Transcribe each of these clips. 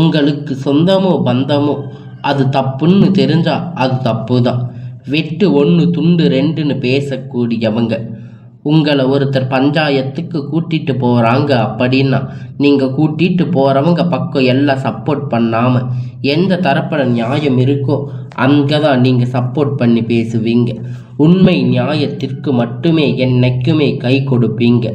உங்களுக்கு சொந்தமோ பந்தமோ அது தப்புன்னு தெரிஞ்சா அது தப்பு தான் வெட்டு ஒன்று துண்டு ரெண்டுன்னு பேசக்கூடியவங்க. உங்களை ஒருத்தர் பஞ்சாயத்துக்கு கூட்டிட்டு போகிறாங்க அப்படின்னா நீங்கள் கூட்டிட்டு போகிறவங்க பக்கம் எல்லாம் சப்போர்ட் பண்ணாமல் எந்த தரப்பில் நியாயம் இருக்கோ அங்கே தான் நீங்கள் சப்போர்ட் பண்ணி பேசுவீங்க. உண்மை நியாயத்திற்கு மட்டுமே என்னைக்குமே கை கொடுப்பீங்க.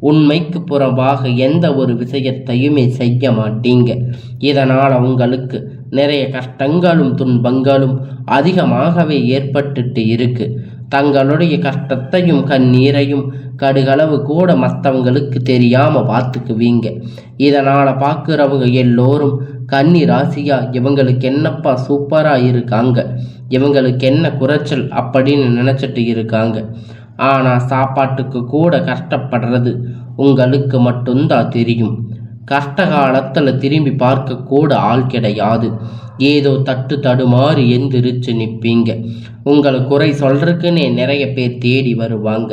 உண்மைக்கு புறம்பாக எந்த ஒரு விஷயத்தையுமே செய்ய மாட்டீங்க. இதனால் உங்களுக்கு நிறைய கஷ்டங்களும் துன்பங்களும் அதிகமாகவே ஏற்பட்டுட்டு இருக்கு. தங்களுடைய கஷ்டத்தையும் கண்ணீரையும் கடுகளவு கூட மற்றவங்களுக்கு தெரியாம பார்த்துக்குவீங்க. இதனால பார்க்குறவங்க எல்லோரும் கன்னி ராசியா இவங்களுக்கு என்னப்பா சூப்பரா இருக்காங்க. இவங்களுக்கு என்ன குறைச்சல் அப்படின்னு நினைச்சிட்டு இருக்காங்க. ஆனால் சாப்பாட்டுக்கு கூட கஷ்டப்படுறது உங்களுக்கு மட்டும்தான் தெரியும். கஷ்ட காலத்தில் திரும்பி பார்க்க கூட ஆள் கிடையாது. ஏதோ தட்டு தடுமாறி எந்திரிச்சு நிற்பீங்க உங்களை குறை சொல்றதுக்குன்னே நிறைய பேர் தேடி வருவாங்க.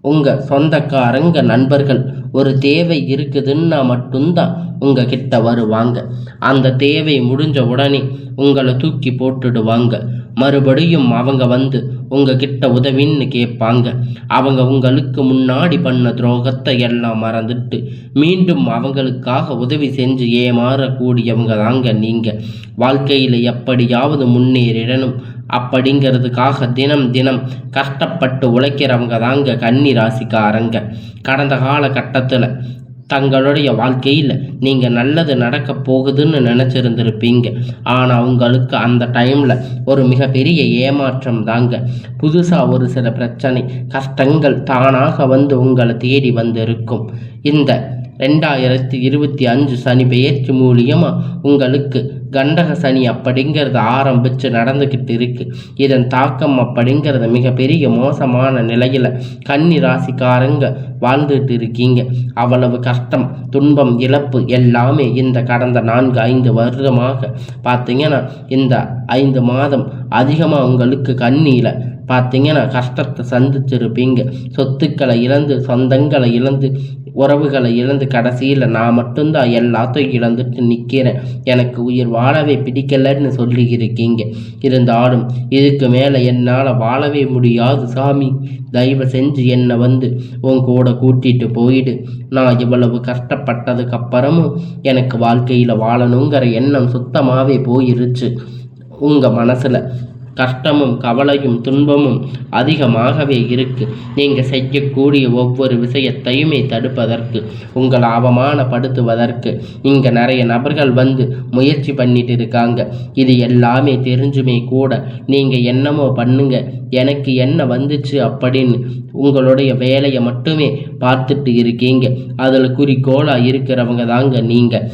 உங்கள் சொந்தக்காரங்க நண்பர்கள் ஒரு தேவை இருக்குதுன்னா மட்டும்தான் உங்கள் கிட்ட வருவாங்க. அந்த தேவை முடிஞ்ச உடனே உங்களை தூக்கி போட்டுடுவாங்க. மறுபடியும் அவங்க வந்து உங்ககிட்ட உதவின்னு கேட்பாங்க. அவங்க உங்களுக்கு முன்னாடி பண்ண துரோகத்தை எல்லாம் மறந்துட்டு மீண்டும் அவங்களுக்காக உதவி செஞ்சு ஏமாறக்கூடியவங்க தாங்க நீங்கள் வாழ்க்கையில் எப்படியாவது முன்னேறிடணும். அப்படிங்கிறதுக்காக தினம் தினம் கஷ்டப்பட்டு உழைக்கிறவங்க தாங்க கன்னி ராசிக்காரங்க கடந்த கட்டத்தில். தங்களுடைய வாழ்க்கையில் நீங்கள் நல்லது நடக்க போகுதுன்னு நினச்சிருந்துருப்பீங்க. ஆனால் உங்களுக்கு அந்த டைமில் ஒரு மிகப்பெரிய ஏமாற்றம் தாங்க. புதுசாக ஒரு சில பிரச்சனை கஷ்டங்கள் தானாக வந்து உங்களை தேடி வந்திருக்கும். இந்த ரெண்டாயிரத்தி இருபத்தி அஞ்சு சனி பெயர்ச்சி மூலியமாக உங்களுக்கு கண்டக சனி அப்படிங்கிறது ஆரம்பித்து நடந்துக்கிட்டு இருக்குது இதன் தாக்கம் அப்படிங்கிறது மிகப்பெரிய மோசமான நிலையில் கன்னி ராசிக்காரங்க வாழ்ந்துட்டு இருக்கீங்க. அவ்வளவு கஷ்டம் துன்பம் இழப்பு எல்லாமே இந்த கடந்த நான்கு ஐந்து வருடமாக பார்த்தீங்கன்னா இந்த ஐந்து மாதம் அதிகமாக உங்களுக்கு கண்ணியில் பார்த்தீங்கன்னா கஷ்டத்தை சந்திச்சிருப்பீங்க. சொத்துக்களை இழந்து சொந்தங்களை இழந்து உறவுகளை இழந்து கடைசியில் நான் மட்டும்தான் எல்லாத்தையும் இழந்துட்டு நிற்கிறேன் எனக்கு உயிர் வாழவே பிடிக்கலன்னு சொல்லி இருக்கீங்க இருந்தாலும் இதுக்கு மேலே என்னால் வாழவே முடியாது சாமி. தயவு செஞ்சு என்னை வந்து உன் கூட கூட்டிட்டு போயிடு. நான் இவ்வளவு கஷ்டப்பட்டதுக்கு அப்புறமும் எனக்கு வாழ்க்கையில் வாழணுங்கிற எண்ணம் சுத்தமாகவே போயிருச்சு. உங்கள் மனசில் கஷ்டமும் கவலையும் துன்பமும் அதிகமாகவே இருக்கு. நீங்க செய்யக்கூடிய ஒவ்வொரு விஷயத்தையுமே தடுப்பதற்கு உங்கள் அவமானப்படுத்துவதற்கு இங்க நிறைய நபர்கள் வந்து முயற்சி பண்ணிட்டு இருக்காங்க. இது எல்லாமே தெரிஞ்சுமே கூட நீங்க என்னமோ பண்ணுங்க எனக்கு என்ன வந்துச்சு அப்படின்னு உங்களுடைய வேலையை மட்டுமே பார்த்துட்டு இருக்கீங்க. அதில் குறிக்கோளாக இருக்கிறவங்க தாங்க நீங்கள்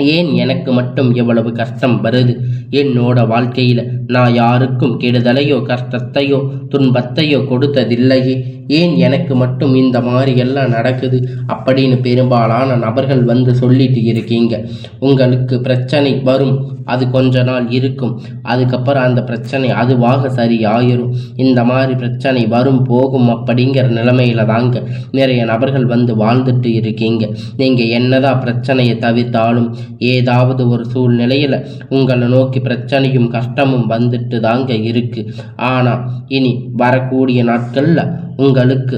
ஏன் எனக்கு மட்டும் எவ்வளவு கஷ்டம் வருது? என்னோட வாழ்க்கையில் நான் யாருக்கும் கெடுதலையோ கஷ்டத்தையோ துன்பத்தையோ கொடுத்ததில்லையே. ஏன் எனக்கு மட்டும் இந்த மாதிரி எல்லாம் நடக்குது? அப்படின்னு பெரும்பாலான நபர்கள் வந்து சொல்லிட்டு இருக்கீங்க. உங்களுக்கு பிரச்சனை வரும். அது கொஞ்ச நாள் இருக்கும். அதுக்கப்புறம் அந்த பிரச்சனை அதுவாக சரி ஆயிரும் இந்த மாதிரி பிரச்சனை வரும் போகும் அப்படிங்கிற நிலைமையில தாங்க நிறைய நபர்கள் வந்து வாழ்ந்துட்டு இருக்கீங்க. நீங்கள் என்னதான் பிரச்சனையை தவிர்த்தாலும் ஏதாவது ஒரு சூழ்நிலையில் உங்களை நோக்கி பிரச்சனையும் கஷ்டமும் வந்துட்டு தாங்க இருக்கு. ஆனால் இனி வரக்கூடிய நாட்களில் உங்களுக்கு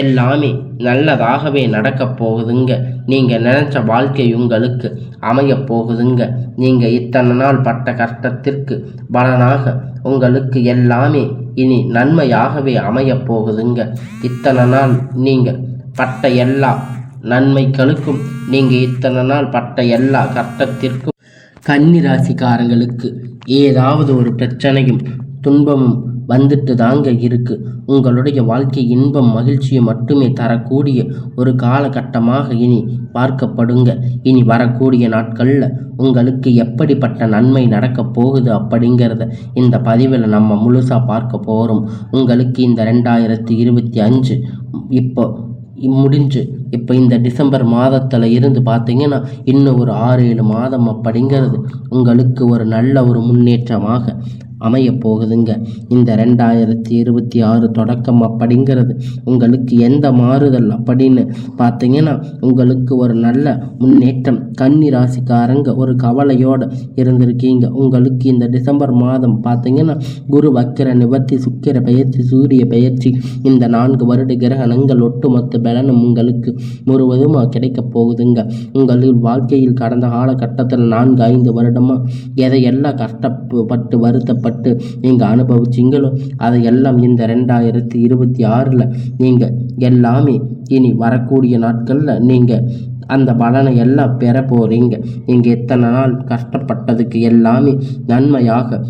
எல்லாமே நல்லதாகவே நடக்கப் போகுதுங்க. நீங்கள் நினச்ச வாழ்க்கை உங்களுக்கு அமையப் போகுதுங்க. நீங்கள் இத்தனை நாள் பட்ட கஷ்டத்திற்கு பலனாக உங்களுக்கு எல்லாமே இனி நன்மையாகவே அமையப் போகுதுங்க. இத்தனை நாள் நீங்கள் பட்ட எல்லா நன்மைகளுக்கும் நீங்கள் இத்தனை நாள் பட்ட எல்லா கஷ்டத்திற்கும் கன்னி ராசிக்காரங்களுக்கு ஏதாவது ஒரு பிரச்சனையும் துன்பமும் வந்துட்டு தாங்க இருக்கு. உங்களுடைய வாழ்க்கை இன்பம் மகிழ்ச்சியை மட்டுமே தரக்கூடிய ஒரு காலகட்டமாக இனி பார்க்கப்படுங்க. இனி வரக்கூடிய நாட்களில் உங்களுக்கு எப்படிப்பட்ட நன்மை நடக்கப் போகுது அப்படிங்கிறத இந்த பதிவில் நம்ம முழுசாக பார்க்க போகிறோம் உங்களுக்கு இந்த ரெண்டாயிரத்தி இருபத்தி அஞ்சு இப்போ முடிஞ்சு இப்போ இந்த டிசம்பர் மாதத்தில் இருந்து பார்த்தீங்கன்னா இன்னும் ஒரு ஆறு ஏழு மாதம் அப்படிங்கிறது உங்களுக்கு ஒரு நல்ல ஒரு முன்னேற்றமாக அமையப் போகுதுங்க இந்த ரெண்டாயிரத்தி இருபத்தி ஆறு தொடக்கம் அப்படிங்கிறது உங்களுக்கு எந்த மாறுதல் அப்படின்னு பார்த்தீங்கன்னா உங்களுக்கு ஒரு நல்ல முன்னேற்றம் கன்னி ராசிக்காரங்க ஒரு கவலையோடு இருந்திருக்கீங்க. உங்களுக்கு இந்த டிசம்பர் மாதம் பார்த்தீங்கன்னா குரு வக்கிர நிவர்த்தி சுக்கிர பயிற்சி சூரிய பயிற்சி இந்த நான்கு வருட கிரகணங்கள் ஒட்டுமொத்த பலனும் உங்களுக்கு முழுவதுமாக கிடைக்கப் போகுதுங்க. உங்கள் வாழ்க்கையில் கடந்த காலகட்டத்தில் நான்கு ஐந்து வருடமாக எதையெல்லாம் கஷ்டப்பட்டு வருத்தப்பட்டு கஷ்டப்பட்டு நீங்கள் அனுபவிச்சிங்களோ அதையெல்லாம் இந்த ரெண்டாயிரத்தி இருபத்தி ஆறில் நீங்கள் எல்லாமே இனி வரக்கூடிய நாட்களில் நீங்கள் அந்த பலனை எல்லாம் பெற போகிறீங்க நீங்கள் எத்தனை நாள் கஷ்டப்பட்டதுக்கு எல்லாமே நன்மையாக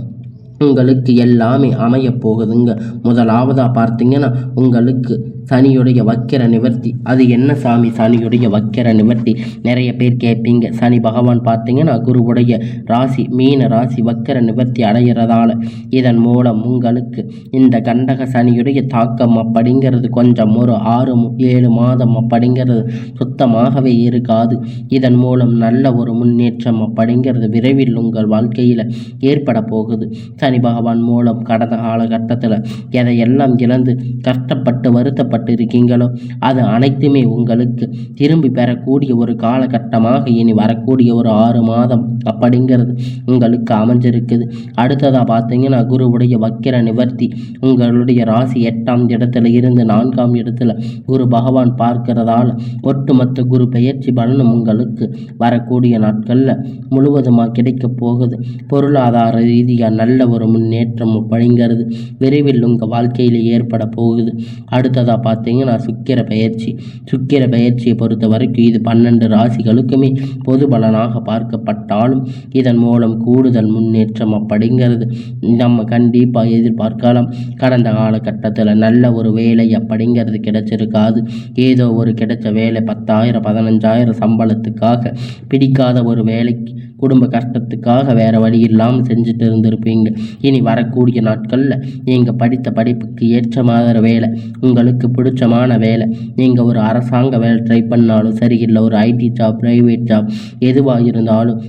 உங்களுக்கு எல்லாமே அமைய போகுதுங்க. முதலாவதாக பார்த்தீங்கன்னா உங்களுக்கு சனியுடைய வக்கிர நிவர்த்தி. அது என்ன சாமி? சனியுடைய வக்கிர நிவர்த்தி. நிறைய பேர் கேட்பீங்க. சனி பகவான் பார்த்தீங்கன்னா குருவுடைய ராசி மீன ராசி வக்கிர நிவர்த்தி அடைகிறதால இதன் மூலம் உங்களுக்கு இந்த கண்டக சனியுடைய தாக்கம் அப்படிங்கிறது கொஞ்சம் ஒரு ஆறு ஏழு மாதம் அப்படிங்கிறது சுத்தமாகவே இருக்காது. இதன் மூலம் நல்ல ஒரு முன்னேற்றம் அப்படிங்கிறது விரைவில் உங்கள் வாழ்க்கையில் ஏற்பட போகுது. சனி பகவான் மூலம் கடந்த காலகட்டத்தில் எதையெல்லாம் இழந்து கஷ்டப்பட்டு வருத்தப்பட்டு இருக்கீங்களோ அது அனைத்துமே உங்களுக்கு திரும்பி பெறக்கூடிய ஒரு காலகட்டமாக இனி வரக்கூடிய ஒரு ஆறு மாதம் அப்படிங்கிறது உங்களுக்கு அமைஞ்சிருக்குது. அடுத்ததாக பார்த்தீங்கன்னா குருவுடைய வக்கிர நிவர்த்தி. உங்களுடைய ராசி எட்டாம் இடத்துல இருந்து நான்காம் இடத்துல குரு பகவான் பார்க்கிறதால ஒட்டுமொத்த குரு பெயர்ச்சி பலனும் உங்களுக்கு வரக்கூடிய நாட்களில் முழுவதுமாக கிடைக்கப் போகுது. பொருளாதார ரீதியாக நல்ல ஒரு முன்னேற்றம் அப்படிங்கிறது விரைவில் உங்கள் வாழ்க்கையில் ஏற்பட போகுது. அடுத்ததாக பார்த்தீங்கன்னா சுக்கிர பயிற்சி. சுக்கிர பயிற்சியை பொறுத்த வரைக்கும் இது பன்னெண்டு ராசிகளுக்குமே பொது பலனாக பார்க்கப்பட்டாலும் இதன் மூலம் கூடுதல் முன்னேற்றம் அப்படிங்கிறது நம்ம கண்டிப்பாக எதிர்பார்க்கலாம். கடந்த காலகட்டத்தில் நல்ல ஒரு வேலை அப்படிங்கிறது கிடைச்சிருக்காது. ஏதோ ஒரு கிடைச்ச வேலை பத்தாயிரம் பதினஞ்சாயிரம் சம்பளத்துக்காக பிடிக்காத ஒரு வேலைக்கு குடும்ப கஷ்டத்துக்காக வேறு வழி இல்லாமல் செஞ்சுட்டு இருந்திருப்பீங்க. இனி வரக்கூடிய நாட்களில் நீங்கள் படித்த படிப்புக்கு ஏற்ற மாதிரி வேலை உங்களுக்கு பிடிச்சமான வேலை நீங்கள் ஒரு அரசாங்க வேலை ட்ரை பண்ணாலும் சரியில்லை ஒரு ஐடி ஜாப் ப்ரைவேட் ஜாப் எதுவாக இருந்தாலும்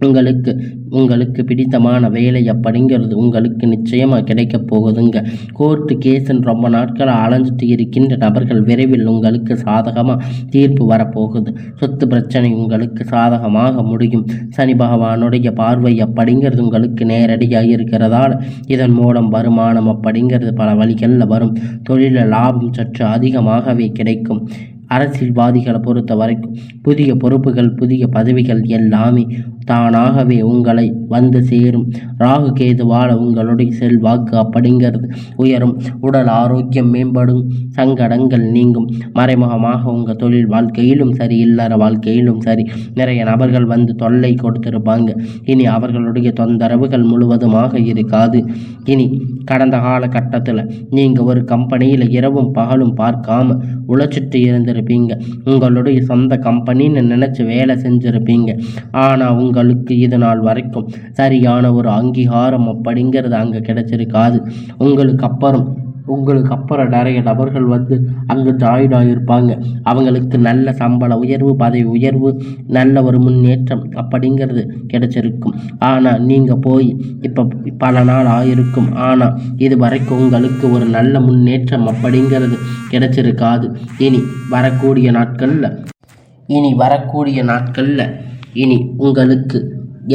உங்களுக்கு உங்களுக்கு பிடித்தமான வேலை அப்படிங்கிறது உங்களுக்கு நிச்சயமாக கிடைக்க போகுதுங்க. கோர்ட்டு கேஸுன்னு ரொம்ப நாட்களாக அலைஞ்சிட்டு இருக்கின்ற நபர்கள் விரைவில் உங்களுக்கு சாதகமாக தீர்ப்பு வரப்போகுது. சொத்து பிரச்சனை உங்களுக்கு சாதகமாக முடியும். சனி பகவானுடைய பார்வை அப்படிங்கிறது உங்களுக்கு நேரடியாக இருக்கிறதால் இதன் மூலம் வருமானம் அப்படிங்கிறது பல வழிகளில் வரும். தொழிலில் லாபம் சற்று அதிகமாகவே கிடைக்கும். அரசியல்வாதிகளை பொறுத்த வரைக்கும் புதிய பொறுப்புகள் புதிய பதவிகள் எல்லாமே தானாகவே உங்களை வந்து சேரும். ராகு கேதுவால உங்களுடைய செல்வாக்கு அப்படிங்கிறது உயரும். உடல் ஆரோக்கியம் மேம்படும். சங்கடங்கள் நீங்கும். மறைமுகமாக உங்கள் தொழில் வாழ்க்கையிலும் சரி இல்லற வாழ்க்கையிலும் சரி நிறைய நபர்கள் வந்து தொல்லை கொடுத்திருப்பாங்க. இனி அவர்களுடைய தொந்தரவுகள் முழுவதுமாக இருக்காது. இனி கடந்த காலகட்டத்தில் நீங்கள் ஒரு கம்பெனியில் இரவும் பகலும் பார்க்காம உழைச்சிட்டு இருந்து செஞ்சுருப்பீங்க. உங்களுடைய சொந்த கம்பெனின்னு நினச்சி வேலை செஞ்சுருப்பீங்க. ஆனால் உங்களுக்கு இது நாள் வரைக்கும் சரியான ஒரு அங்கீகாரம் அப்படிங்கிறது அங்கே கிடைச்சிருக்காது. உங்களுக்கு அப்புறம் உங்களுக்கு அப்புறம் நிறைய நபர்கள் வந்து அங்கே ஜாயின் ஆகியிருப்பாங்க அவங்களுக்கு நல்ல சம்பள உயர்வு பதவி உயர்வு நல்ல ஒரு முன்னேற்றம் அப்படிங்கிறது கிடைச்சிருக்கும். ஆனால் நீங்கள் போய் இப்போ பல நாள் ஆயிருக்கும். ஆனால் இது வரைக்கும் உங்களுக்கு ஒரு நல்ல முன்னேற்றம் அப்படிங்கிறது கிடைச்சிருக்காது. இனி வரக்கூடிய நாட்களில் இனி வரக்கூடிய நாட்களில் இனி உங்களுக்கு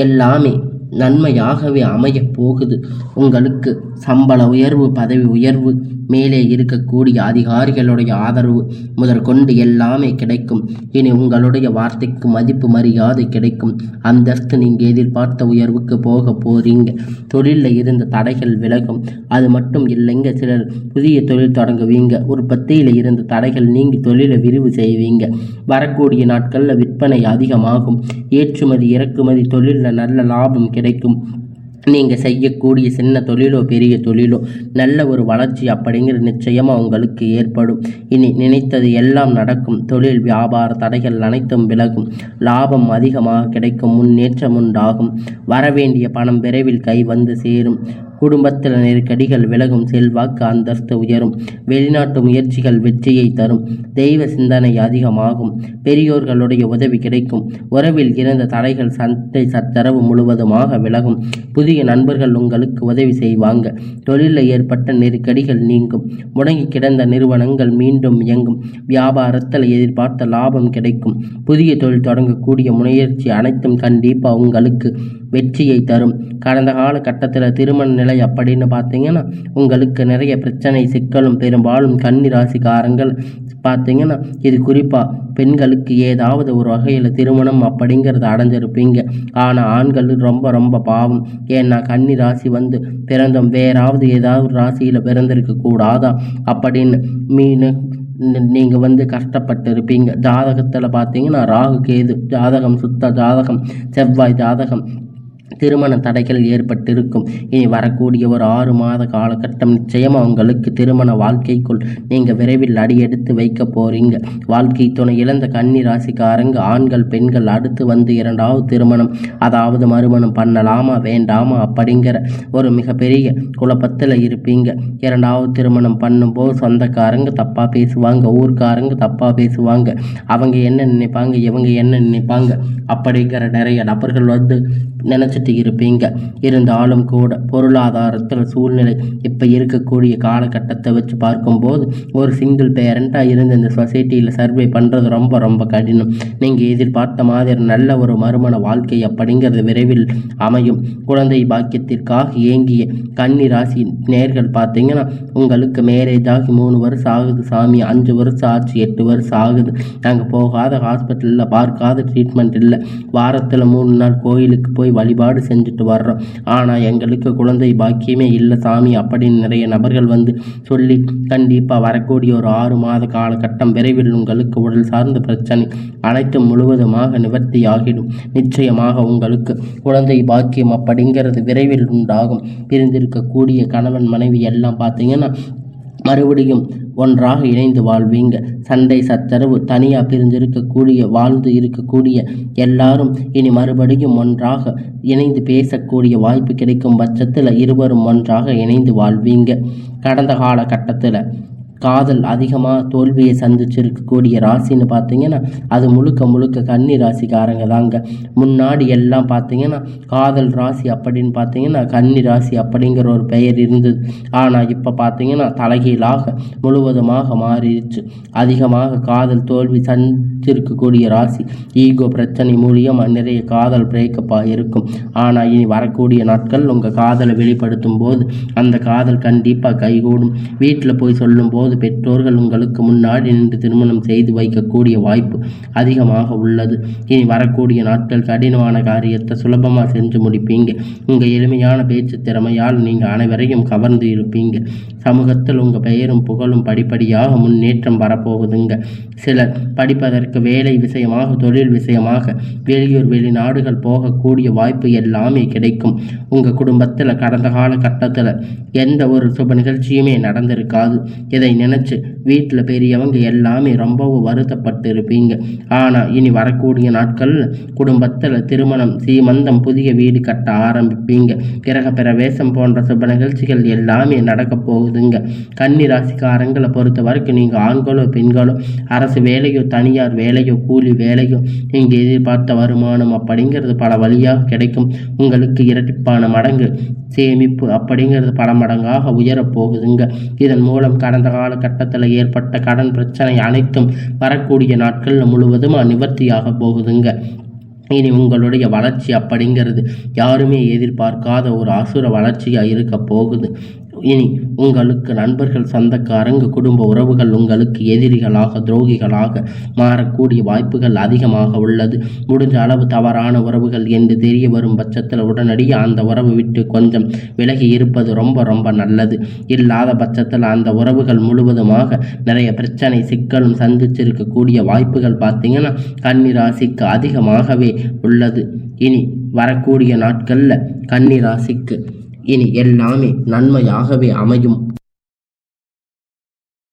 எல்லாமே நன்மையாகவே அமையப் போகுது. உங்களுக்கு சம்பள உயர்வு பதவி உயர்வு மேலே இருக்கக்கூடிய அதிகாரிகளுடைய ஆதரவு முதற்கொண்டு எல்லாமே கிடைக்கும். இனி உங்களுடைய வார்த்தைக்கு மதிப்பு மரியாதை கிடைக்கும். அந்தஸ்து நீங்கள் எதிர்பார்த்த உயர்வுக்கு போக போகிறீங்க தொழிலில் இருந்த தடைகள் விலகும். அது மட்டும் இல்லைங்க சிலர். புதிய தொழில் தொடங்குவீங்க. உற்பத்தியில் இருந்த தடைகள் நீங்கி தொழிலை விரிவு செய்வீங்க. வரக்கூடிய நாட்களில் விற்பனை அதிகமாகும். ஏற்றுமதி இறக்குமதி தொழிலில் நல்ல லாபம் கிடைக்கும் கிடைக்கும். நீங்கள் செய்யக்கூடிய சின்ன தொழிலோ பெரிய தொழிலோ நல்ல ஒரு வளர்ச்சி அப்படிங்கிறது நிச்சயமாக உங்களுக்கு ஏற்படும். இனி நினைத்தது எல்லாம் நடக்கும். தொழில் வியாபார தடைகள் அனைத்தும் விலகும். லாபம் அதிகமாக கிடைக்கும். முன்னேற்றம் உண்டாகும். வரவேண்டிய பணம் விரைவில் கை வந்து சேரும். குடும்பத்தில் நெருக்கடிகள் விலகும் செல்வாக்கு அந்தஸ்து உயரும். வெளிநாட்டு முயற்சிகள் வெற்றியை தரும். தெய்வ சிந்தனை அதிகமாகும். பெரியோர்களுடைய உதவி கிடைக்கும். உறவில் இருந்த தடைகள் சண்டை சச்சரவு முழுவதுமாக விலகும். புதிய நண்பர்கள் உங்களுக்கு உதவி செய்வாங்க. தொழிலில் ஏற்பட்ட நெருக்கடிகள் நீங்கும். முடங்கி கிடந்த நிறுவனங்கள் மீண்டும் இயங்கும். வியாபாரத்தில் எதிர்பார்த்த லாபம் கிடைக்கும். புதிய தொழில் தொடங்கக்கூடிய முயற்சி அனைத்தும் கண்டிப்பாக உங்களுக்கு வெற்றியை தரும். கடந்த கால கட்டத்தில் திருமண நிலை அப்படின்னு பார்த்தீங்கன்னா உங்களுக்கு நிறைய பிரச்சனை சிக்கலும் பெரும்பாலும் கன்னி ராசிக்காரங்கள் பார்த்தீங்கன்னா இது குறிப்பாக பெண்களுக்கு ஏதாவது ஒரு வகையில் திருமணம் அப்படிங்கிறத அடைஞ்சிருப்பீங்க. ஆனால் ஆண்கள் ரொம்ப ரொம்ப பாவம். ஏன்னா கன்னி ராசி வந்து பிறந்தோம் வேறாவது ஏதாவது ராசியில் பிறந்திருக்க கூடாதா? அப்படின்னு மீன் நீங்கள் வந்து கஷ்டப்பட்டு இருப்பீங்க ஜாதகத்தில் பார்த்தீங்கன்னா ராகு கேது ஜாதகம் சுத்த ஜாதகம் செவ்வாய் ஜாதகம் திருமண தடைகள் ஏற்பட்டிருக்கும். இனி வரக்கூடிய ஒரு ஆறு மாத காலகட்டம் நிச்சயமாக உங்களுக்கு திருமண வாழ்க்கைக்குள் நீங்கள் விரைவில் அடியெடுத்து வைக்க போறீங்க. வாழ்க்கை துணை இழந்த கன்னி ராசிக்காரங்க ஆண்கள் பெண்கள் அடுத்து வந்து இரண்டாவது திருமணம் அதாவது மறுமணம் பண்ணலாமா வேண்டாமா அப்படிங்கிற ஒரு மிகப்பெரிய குழப்பத்தில் இருப்பீங்க. இரண்டாவது திருமணம் பண்ணும்போது சொந்தக்காரங்க தப்பாக பேசுவாங்க ஊர்க்காரங்க தப்பாக பேசுவாங்க அவங்க என்ன நினைப்பாங்க இவங்க என்ன நினைப்பாங்க அப்படிங்கிற நிறைய நபர்கள் வந்து நினச்சி நினச்சிட்டு இருப்பீங்க இருந்தாலும் கூட பொருளாதாரத்தில் சூழ்நிலை இப்போ இருக்கக்கூடிய காலகட்டத்தை வச்சு பார்க்கும்போது ஒரு சிங்கிள் பேரண்ட்டாக இருந்து இந்த சொசைட்டியில் சர்வே பண்ணுறது ரொம்ப ரொம்ப கடினம். நீங்கள் எதிர்பார்த்த மாதிரி நல்ல ஒரு மறுமண வாழ்க்கை அப்படிங்கிறது விரைவில் அமையும். குழந்தை பாக்கியத்திற்காக ஏங்கிய கன்னி ராசி நேர்கள் பார்த்தீங்கன்னா உங்களுக்கு மேரேஜ் ஆகி மூணு வருஷம் ஆகுது சாமி அஞ்சு வருஷம் ஆச்சு எட்டு வருஷம் ஆகுது. நாங்கள் போகாத ஹாஸ்பிட்டலில் பார்க்காத ட்ரீட்மெண்ட் இல்லை. வாரத்தில் மூணு நாள் கோயிலுக்கு போய் வழிபாடு செஞ்சுட்டு வர்றோம். ஆனால் எங்களுக்கு குழந்தை பாக்கியமே இல்லை சாமி அப்படின்னு நிறைய நபர்கள் வந்து சொல்லி கண்டிப்பாக வரக்கூடிய ஒரு ஆறு மாத காலகட்டம் விரைவில் உங்களுக்கு உடல் சார்ந்த பிரச்சனை அனைத்தும் முழுவதுமாக நிவர்த்தி ஆகிடும். நிச்சயமாக உங்களுக்கு குழந்தை பாக்கியம் அப்படிங்கிறது விரைவில் உண்டாகும். பிரிந்திருக்கக்கூடிய கணவன் மனைவி எல்லாம் பார்த்தீங்கன்னா மறுபடியும் ஒன்றாக இணைந்து வாழ்வீங்க. சண்டை சத்தரவு தனியாக பிரிஞ்சிருக்கக்கூடிய வாழ்ந்து இருக்கக்கூடிய எல்லாரும் இனி மறுபடியும் ஒன்றாக இணைந்து பேசக்கூடிய வாய்ப்பு கிடைக்கும் பட்சத்தில் இருவரும் ஒன்றாக இணைந்து வாழ்வீங்க. கடந்த காலகட்டத்தில் காதல் அதிகமாக தோல்வியை சந்திச்சிருக்கக்கூடிய ராசின்னு பார்த்தீங்கன்னா அது முழுக்க முழுக்க கன்னி ராசிக்காரங்க தாங்க. முன்னாடி எல்லாம் பார்த்தீங்கன்னா காதல் ராசி அப்படின்னு பார்த்தீங்கன்னா கன்னி ராசி அப்படிங்கிற ஒரு பெயர் இருந்தது. ஆனால் இப்போ பார்த்தீங்கன்னா தலைகீழாக முழுவதுமாக மாறிடுச்சு. அதிகமாக காதல் தோல்வி சந்திருக்கக்கூடிய ராசி. ஈகோ பிரச்சனை மூலியம் நிறைய காதல் பிரேக்கப்பாக இருக்கும் ஆனால் இனி வரக்கூடிய நாட்கள் உங்கள் காதலை வெளிப்படுத்தும் போது அந்த காதல் கண்டிப்பாக கைகூடும். வீட்டில் போய் சொல்லும்போது போது பெற்றோர்கள் உங்களுக்கு முன்னாடி நின்று திருமணம் செய்து வைக்கக்கூடிய வாய்ப்பு அதிகமாக உள்ளது. இனி வரக்கூடிய நாட்கள் கடினமான காரியத்தை சுலபமாக செஞ்சு முடிப்பீங்க. உங்கள் எளிமையான பேச்சு திறமையால் நீங்கள் அனைவரையும் கவர்ந்து இருப்பீங்க. சமூகத்தில் உங்கள் பெயரும் புகழும் படிப்படியாக முன்னேற்றம் வரப்போகுதுங்க. சிலர் படிப்பதற்கு வேலை விஷயமாக தொழில் விஷயமாக வெளியூர் வெளிநாடுகள் போகக்கூடிய வாய்ப்பு எல்லாமே கிடைக்கும். உங்கள் குடும்பத்தில் கடந்த கால கட்டத்தில் எந்த ஒரு சுப நிகழ்ச்சியுமே நடந்திருக்காது. இதை நினச்சி வீட்டில் பெரியவங்க எல்லாமே ரொம்பவும் வருத்தப்பட்டு இருப்பீங்க ஆனால் இனி வரக்கூடிய நாட்களில் குடும்பத்தில் திருமணம் சீமந்தம் புதிய வீடு கட்ட ஆரம்பிப்பீங்க. கிரக பிரவேசம் போன்ற சுப நிகழ்ச்சிகள் எல்லாமே நடக்க போகுதுங்க. கன்னி ராசிக்காரங்களை பொறுத்த வரைக்கும் நீங்கள் ஆண்களோ பெண்களோ அரசு வேலையோ தனியார் வேலையோ கூலி வேலையோ நீங்கள் எதிர்பார்த்த வருமானம் அப்படிங்கிறது பல வழியாக கிடைக்கும். உங்களுக்கு இரட்டிப்பான மடங்கு சேமிப்பு அப்படிங்கிறது பல மடங்காக உயரப் போகுதுங்க. இதன் மூலம் கடந்த காலகட்டத்தில் ஏற்பட்ட கடன் பிரச்சனை அனைத்தும் வரக்கூடிய நாட்களில் முழுவதும் நிவர்த்தியாக போகுதுங்க. இனி உங்களுடைய வளர்ச்சி அப்படிங்கிறது யாருமே எதிர்பார்க்காத ஒரு அசுர வளர்ச்சியாக இருக்க போகுது. இனி உங்களுக்கு நண்பர்கள் சொந்தக்காரங்க குடும்ப உறவுகள் உங்களுக்கு எதிரிகளாக துரோகிகளாக மாறக்கூடிய வாய்ப்புகள் அதிகமாக உள்ளது. முடிஞ்ச அளவு தவறான உறவுகள் என்று தெரிய வரும் பட்சத்தில் உடனடியாக அந்த உறவு விட்டு கொஞ்சம் விலகி இருப்பது ரொம்ப ரொம்ப நல்லது. இல்லாத பட்சத்தில் அந்த உறவுகள் முழுவதுமாக நிறைய பிரச்சனை சிக்கலும் சந்திச்சிருக்கக்கூடிய வாய்ப்புகள் பார்த்தீங்கன்னா கன்னிராசிக்கு அதிகமாகவே உள்ளது. இனி வரக்கூடிய நாட்களில் கன்னிராசிக்கு இனி எல்லாமே நன்மையாகவே அமையும்.